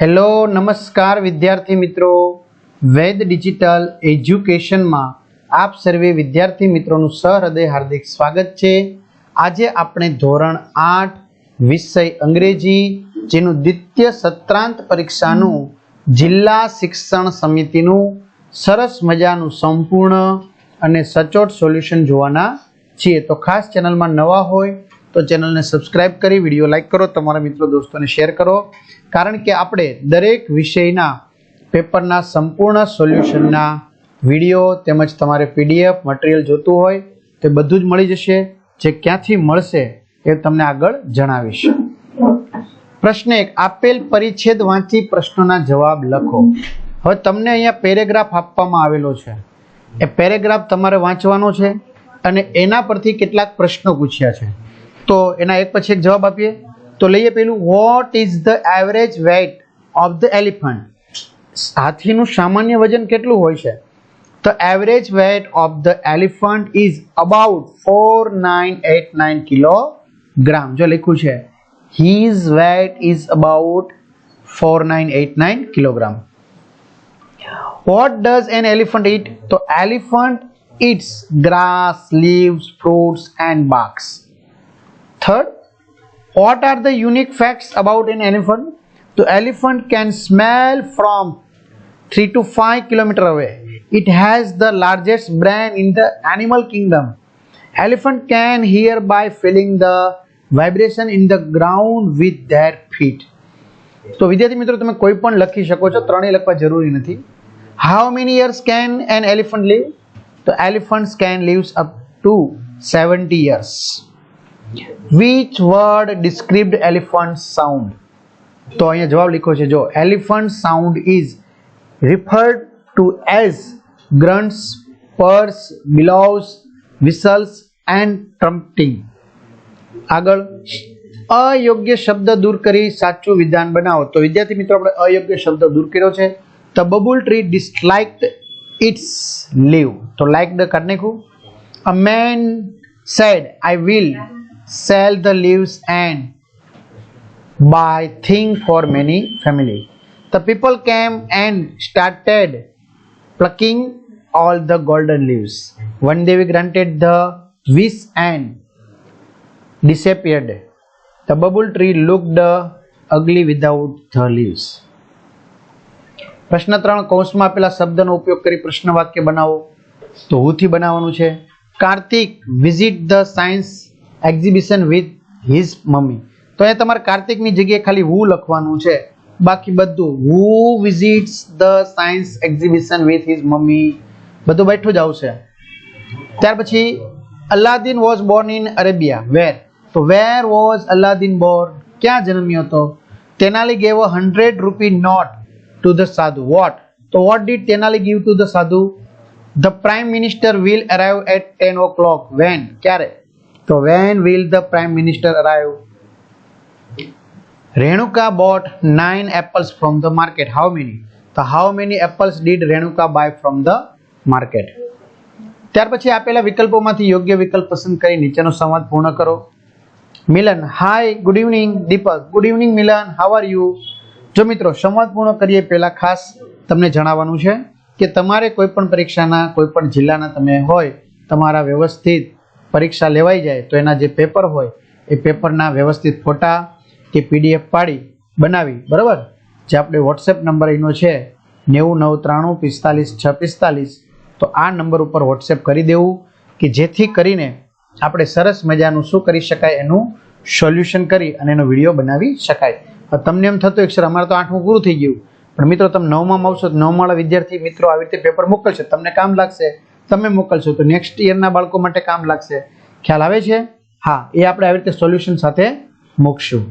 Hello, નમસ્કાર વિદ્યાર્થી મિત્રો. વેદ ડિજિટલ એજ્યુકેશનમાં આપ સર્વે વિદ્યાર્થી મિત્રોનું સહૃદય હાર્દિક સ્વાગત છે. આજે આપણે ધોરણ આઠ, વિષય અંગ્રેજી, જેનું દ્વિતીય સત્રાંત પરીક્ષાનું જિલ્લા શિક્ષણ સમિતિનું સરસ મજાનું સંપૂર્ણ અને સચોટ સોલ્યુશન જોવાના છીએ. તો ખાસ ચેનલમાં નવા હોય તો ચેનલને સબસ્ક્રાઇબ કરી, વીડિયો લાઇક કરો, તમારા મિત્રો દોસ્તોને શેર કરો. કારણ કે આપણે દરેક વિષયના પેપરના સંપૂર્ણ સોલ્યુશનના વીડિયો તેમજ તમારે પીડીએફ મટીરિયલ જોતું હોય તે બધું જ મળી જશે. જે ક્યાંથી મળશે એ તમને આગળ જણાવીશ. પ્રશ્ન એક, આપેલ પરિચ્છેદ વાંચી પ્રશ્નોના જવાબ લખો. હવે તમને અહીંયા પેરેગ્રાફ આપવામાં આવેલો છે. એ પેરેગ્રાફ તમારે વાંચવાનો છે અને એના પરથી કેટલાક પ્રશ્નો પૂછ્યા છે. તો એના એક પછી એક જવાબ આપીએ. તો લઈએ પેલું what is the average weight of the elephant હાથીનું સામાન્ય વજન કેટલું હોય છે? તો average weight of the elephant is about four nine eight nine kilogram જો લખ્યું છે his weight is about four nine eight nine kilogram what does an elephant eat તો elephant eats grass leaves fruits and barks. third what are the unique facts about an elephant the elephant can smell from 3 to 5 kilometer away it has the largest brain in the animal kingdom elephant can hear by feeling the vibration in the ground with their feet તો વિદ્યાર્થી મિત્રો તમે કોઈ પણ લખી શકો છો ત્રણેય લખવા જરૂરી નથી how many years can an elephant live તો elephants can lives up to seventy years Which word described elephant sound તો અહીંયા જવાબ લખ્યો છે, જો elephant sound is referred to as grunts purrs bellows whistles and trumpeting આગળ, અયોગ્ય શબ્દ દૂર કરી સાચું વિધાન બનાવો. તો વિદ્યાર્થી મિત્રો, આપણે અયોગ્ય શબ્દ દૂર કર્યો છે. The babul tree disliked its leave તો લાઇક ધ નાખ્યું. A man said I will sell the leaves and buy thing for many family. The people came and started plucking all the golden leaves. One day we granted the wish and disappeared. The bubble tree looked uh, ugly without the leaves. પ્રશ્ન ત્રણ કૌંસમાં આપેલા શબ્દનો ઉપયોગ કરી પ્રશ્ન વાક્ય બનાવો તો હુંથી બનાવવાનું છે Kartik visit the science exhibition with his mummy તો અહીંયા તમારે કાર્તિકની જગ્યાએ ખાલી હુ લખવાનું છે. બાકી બધું who visits the science exhibition with his mummy બધું બેઠું જ આવશે. ત્યાર પછી Aladdin was born in Arabia. Where તો વેર વોઝ અલ્લાદીન બોર્ન ક્યાં જન્મ્યો હતો? Tenali gave a hundred rupee note to the sadhu. What તો what did Tenali give to the sadhu? The prime minister will arrive at ten o'clock when ક્યારે? તો when will the prime minister arrive Renuka bought nine apples from the market. How many? તો how many apples did Renuka buy from the market? ત્યાર પછી આપેલા વિકલ્પોમાંથી યોગ્ય વિકલ્પ પસંદ કરી નીચેનો સંવાદ પૂર્ણ કરો Milan hi good evening Deepak good evening Milan how are you જો મિત્રો, સંવાદ પૂર્ણ કરીએ પહેલાં ખાસ તમને જણાવવાનું છે કે તમારે કોઈ પણ પરીક્ષાના કોઈ પણ જિલ્લાના તમે હોય, તમારા વ્યવસ્થિત પરીક્ષા લેવાઈ જાય તો એના જે પેપર હોય, એ પેપરના વ્યવસ્થિત ફોટા કે પીડીએફ પાડી બનાવી. બરાબર? જે આપણે વોટ્સએપ નંબર એનો છે, નેવું નવ ત્રાણું પિસ્તાલીસ છ પિસ્તાલીસ, તો આ નંબર ઉપર વોટ્સએપ કરી દેવું કે જેથી કરીને આપણે સરસ મજાનું શું કરી શકાય એનું સોલ્યુશન કરી અને એનો વીડિયો બનાવી શકાય. તમને એમ થતું એક સર, અમારે તો આઠમું પૂરું થઈ ગયું. પણ મિત્રો, તમે નવમાં આવશો તો નવમાળા વિદ્યાર્થી મિત્રો આવી રીતે પેપર મોકલશે. તમને કામ લાગશે. તમે મોકલશો તો નેક્સ્ટ યરના બાળકો માટે કામ લાગશે ખ્યાલ આવે છે હા એ આપણે આવી રીતે સોલ્યુશન સાથે મૂકશું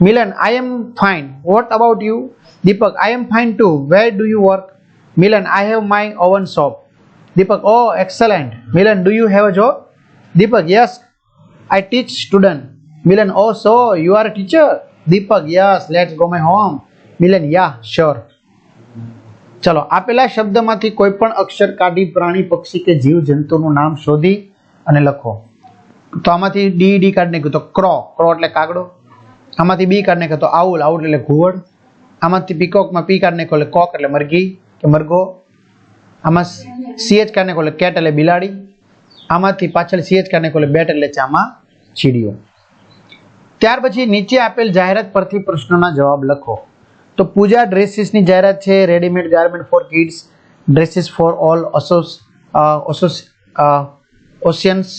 I am fine. What about you? Deepak, I am fine too. Where do you work? Milan, I have my oven shop. Deepak, oh, excellent. Milan, do you have a job? Deepak, yes, I teach student. Milan, oh, so you are a teacher? Deepak, yes, let's go my home. Milan, yeah, sure. ચલો, આપેલા શબ્દમાંથી કોઈ પણ અક્ષર કાઢી પ્રાણી, પક્ષી કે જીવ જંતુનું નામ શોધી અને લખો. તો આમાંથી ડી ડી કાઢી નાખ્યું. તો ક્રો ક્રો એટલે કાગડો. આમાંથી બી કાઢી નાખ્યો તો આઉલ આઉલ એટલે ઘુવડ. આમાંથી પીકોકમાં પી કાઢ નાખ્યો એટલે કોક એટલે મરઘી કે મરઘો. આમાં સીએચ કાઢ નાખો એટલે કેટ એટલે બિલાડી. આમાંથી પાછળ સીએચ કાઢ નાખો એટલે બેટ એટલે ચામાં ચીડિયો. ત્યાર પછી નીચે આપેલ જાહેરાત પરથી પ્રશ્નોના જવાબ લખો. તો પૂજા ડ્રેસીસની જાહેરાત છે readymade garment for kids dresses for all ઓસોસ ઓસોસ occasions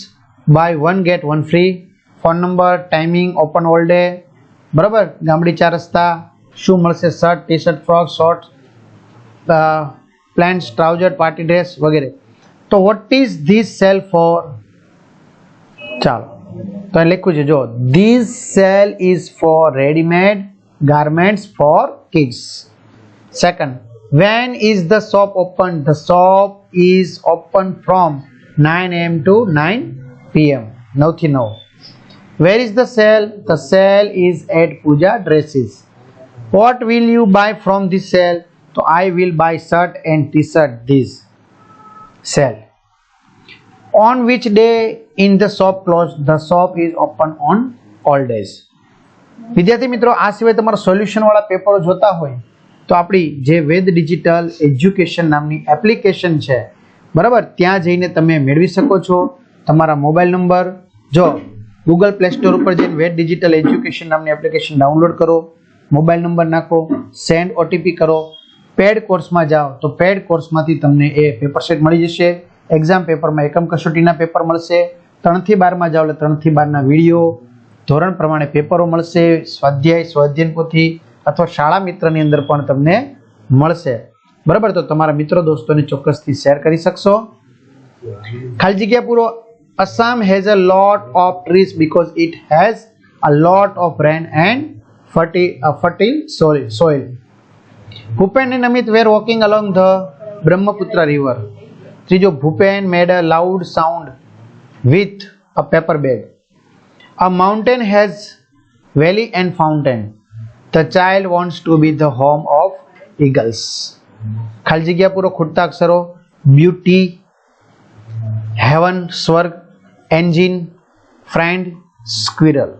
buy one get one free phone number timing open all day બરાબર? ગામડી ચાર રસ્તા. શું મળશે? Shirt T shirt frock short plants trouser party dress વગેરે. તો what is this sale for ચાલો. તો લખ્યું છે, જો this sale is for readymade garments for kids. Second, when is the shop open? The shop is open from 9 am to 9 pm. Now you know. Where is the sale? The sale is at Puja Dresses. What will you buy from this sale? So I will buy shirt and t-shirt this sale. On which day in the shop closed? The shop is open on all days. વિદ્યાર્થી મિત્રો, આ સિવાય તમારા solution વાળા પેપરો જોતા હોય, તો આપણી જે વેદ ડિજિટલ એજ્યુકેશન નામની એપ્લિકેશન છે, બરાબર? ત્યાં જઈને તમે મેળવી શકો છો. તમારા મોબાઈલ નંબર જો ગૂગલ પ્લે સ્ટોર ઉપર જઈને વેદ ડિજિટલ એજ્યુકેશન નામની એપ્લિકેશન ડાઉનલોડ કરો મોબાઈલ નંબર નાખો સેન્ડ ઓટીપી કરો પેડ કોર્સમાં જાઓ, તો પેડ કોર્સમાંથી તમને એ પેપર સેટ મળી જશે. એક્ઝામ પેપરમાં એકમ કસોટીના પેપર મળશે. ત્રણથી બારમાં જાઓ એટલે ત્રણથી બારના વીડિયો ધોરણ પ્રમાણે પેપરો મળશે, સ્વાધ્યાય સ્વાધ્યન પોથી અથવા શાળા મિત્રની અંદર પણ તમને મળશે. બરાબર? તો તમારા મિત્રો દોસ્તોને ચોક્કસથી શેર કરી શકશો. ખાલી જગ્યા પૂરો. Assam has a lot of trees because it has a lot of rain and ફર્ટી fertile soil soil Bhupen and Amit were walking along the Brahmaputra river ત્રીજો, Bhupen made a loud sound with a paper bag a mountain has valley and fountain the child wants to be the home of eagles ખાલી જગ્યા પૂરો ખૂટતા અક્ષરો beauty heaven સ્વર્ગ engine friend squirrel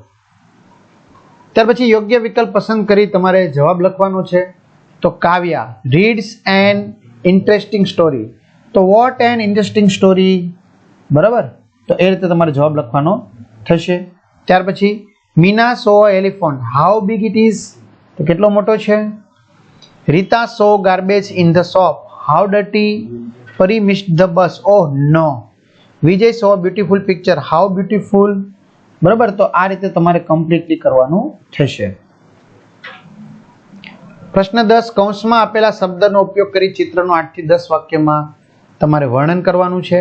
ત્યાર પછી યોગ્ય વિકલ્પ પસંદ કરી તમારે જવાબ લખવાનો છે. તો Kavya reads an interesting story તો વોટ એન ઇન્ટરેસ્ટિંગ સ્ટોરી બરાબર? તો એ રીતે તમારે જવાબ લખવાનો થશે. ત્યાર પછી Meena saw elephant. How big it is તો કેટલો મોટો છે? Rita saw garbage in the shop. How dirty Pari miss the bus oh no Vijay saw beautiful picture how beautiful બરાબર, તો આ રીતે તમારે કમ્પ્લીટલી કરવાનું થશે. પ્રશ્ન દસ, કૌંસમાં આપેલા શબ્દનો ઉપયોગ કરી ચિત્રનું આઠથી દસ વાક્યમાં તમારે વર્ણન કરવાનું છે.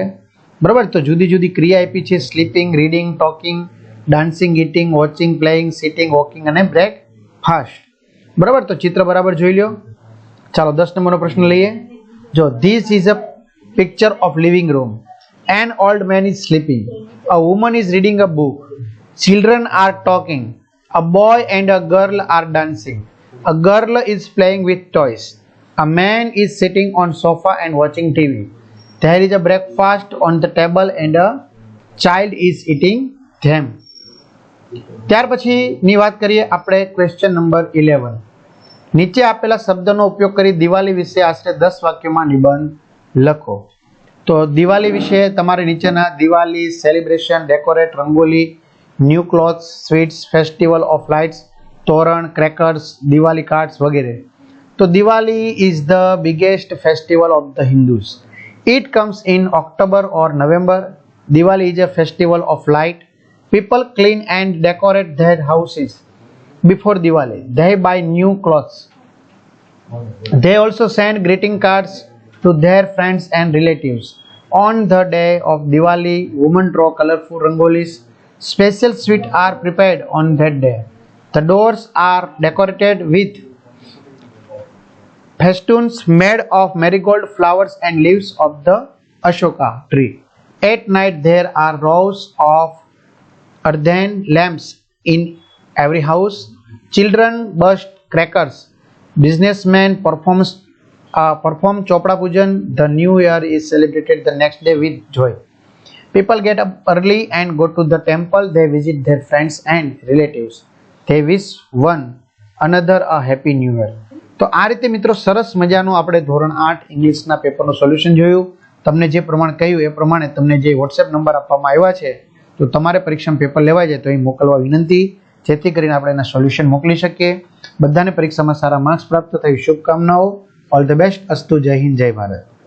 બરાબર, તો જુદી જુદી ક્રિયા આપી છે. Sleeping reading talking Dancing eating watching playing sitting walking અને બ્રેક ફાસ્ટ બરાબર તો ચિત્ર બરાબર જોઈ લો ચાલો દસ નંબરનો પ્રશ્ન લઈએ જો this is a picture of living room an old man is sleeping a woman is reading a book children are talking a boy and a girl are dancing A girl is playing with toys. A man is sitting on sofa and watching TV. There is a breakfast on the table and a child is eating them. ત્યાર પછીની વાત કરીએ આપણે question number eleven નીચે આપેલા શબ્દનો ઉપયોગ કરી દિવાળી વિશે આશરે દસ વાક્યોમાં નિબંધ લખો. તો દિવાળી વિશે તમારે નીચેના Diwali celebration decorate rangoli new cloth sweets festival of lights toran crackers Diwali cards વગેરે. તો Diwali is the biggest festival of the Hindus it comes in October or November Diwali is a festival of light People clean and decorate their houses before Diwali. They buy new clothes. They also send greeting cards to their friends and relatives. On the day of Diwali, women draw colorful rangolis. Special sweets are prepared on that day. The doors are decorated with festoons made of marigold flowers and leaves of the Ashoka tree. At night, there are rows of lamps in every house. Children burst crackers. Businessmen performs uh, perform Chopra Pujan. The new year is celebrated the next day with joy. People get up early and go to the temple. They visit their friends and relatives. They wish one another a happy new year. તો આ રીતે મિત્રો સરસ મજાનું આપણે ધોરણ આઠ ઇંગ્લિશના પેપરનું solution જોયું તમને જે પ્રમાણે કહ્યું એ પ્રમાણે તમને જે વોટ્સએપ નંબર આપવામાં આવ્યા છે તો તમારે પરીક્ષામાં પેપર લેવાય જાય તો એ મોકલવા વિનંતી. જેથી કરીને આપણે એના સોલ્યુશન મોકલી શકીએ. બધાને પરીક્ષામાં સારા માર્ક્સ પ્રાપ્ત થઈ શુભકામનાઓ. ઓલ ધ બેસ્ટ અસ્તુ જય હિન્દ, જય ભારત.